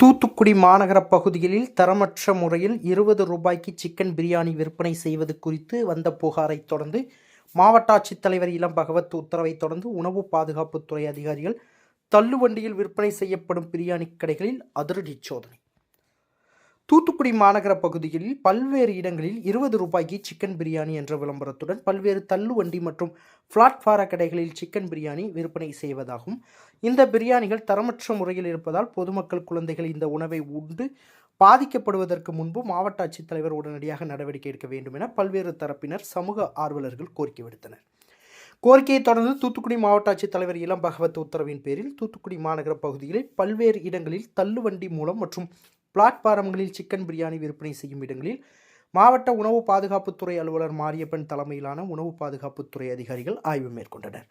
தூத்துக்குடி மாநகர பகுதிகளில் தரமற்ற முறையில் இருபது ரூபாய்க்கு சிக்கன் பிரியாணி விற்பனை செய்வது குறித்து வந்த புகாரைத் தொடர்ந்து மாவட்ட ஆட்சித்தலைவர் இளம் பகவத் உத்தரவைத் தொடர்ந்து உணவு பாதுகாப்புத்துறை அதிகாரிகள் தள்ளுவண்டியில் விற்பனை செய்யப்படும் பிரியாணி கடைகளில் அதிரடி சோதனை. தூத்துக்குடி மாநகர பகுதிகளில் பல்வேறு இடங்களில் இருபது ரூபாய்க்கு சிக்கன் பிரியாணி என்ற விளம்பரத்துடன் பல்வேறு தள்ளுவண்டி மற்றும் பிளாட்பார கடைகளில் சிக்கன் பிரியாணி விற்பனை செய்வதாகும். இந்த பிரியாணிகள் தரமற்ற முறையில் இருப்பதால் பொதுமக்கள் குழந்தைகள் இந்த உணவை உண்டு பாதிக்கப்படுவதற்கு முன்பு மாவட்ட ஆட்சித்தலைவர் உடனடியாக நடவடிக்கை எடுக்க வேண்டும் என பல்வேறு தரப்பினர் சமூக ஆர்வலர்கள் கோரிக்கை விடுத்தனர். கோரிக்கையை தொடர்ந்து தூத்துக்குடி மாவட்ட ஆட்சித்தலைவர் இளம் பகவத் உத்தரவின் பேரில் தூத்துக்குடி மாநகர பகுதிகளில் பல்வேறு இடங்களில் தள்ளுவண்டி மூலம் மற்றும் பிளாட்பாரம்களில் சிக்கன் பிரியாணி விற்பனை செய்யும் இடங்களில் மாவட்ட உணவு பாதுகாப்புத்துறை அலுவலர் மாரியப்பன் தலைமையிலான உணவு பாதுகாப்புத்துறை அதிகாரிகள் ஆய்வு மேற்கொண்டனர்.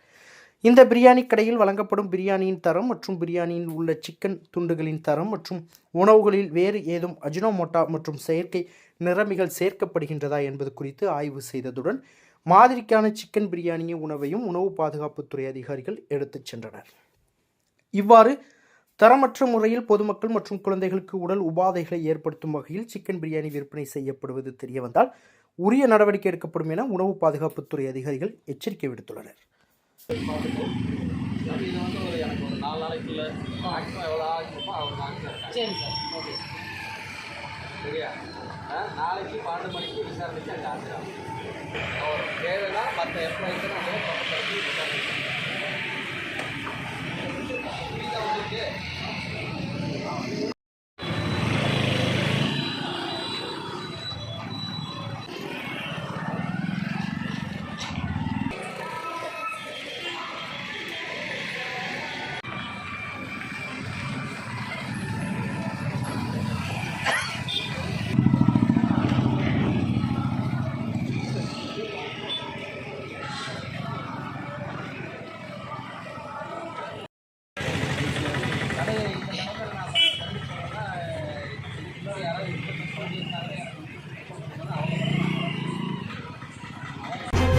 இந்த பிரியாணி கடையில் வழங்கப்படும் பிரியாணியின் தரம் மற்றும் பிரியாணியில் உள்ள சிக்கன் துண்டுகளின் தரம் மற்றும் உணவுகளில் வேறு ஏதும் அஜினோமோட்டா மற்றும் செயற்கை நிறமிகள் சேர்க்கப்படுகின்றதா என்பது குறித்து ஆய்வு செய்ததுடன் மாதிரிக்கான சிக்கன் பிரியாணியின் உணவையும் உணவு பாதுகாப்புத்துறை அதிகாரிகள் எடுத்துச் சென்றனர். இவ்வாறு தரமற்ற முறையில் பொதுமக்கள் மற்றும் குழந்தைகளுக்கு உடல் உபாதைகளை ஏற்படுத்தும் வகையில் சிக்கன் பிரியாணி விற்பனை செய்யப்படுவது தெரியவந்தால் உரிய நடவடிக்கை எடுக்கப்படும் என உணவு பாதுகாப்புத்துறை அதிகாரிகள் எச்சரிக்கை விடுத்துள்ளனர். நாளைக்கு சரியா? நாளைக்கு பன்னெண்டு மணிக்கு விசாரணைக்கு அங்கே ஆஜராகும் அவர் தேவைன்னா மற்ற எம்ப்ளாயிஸை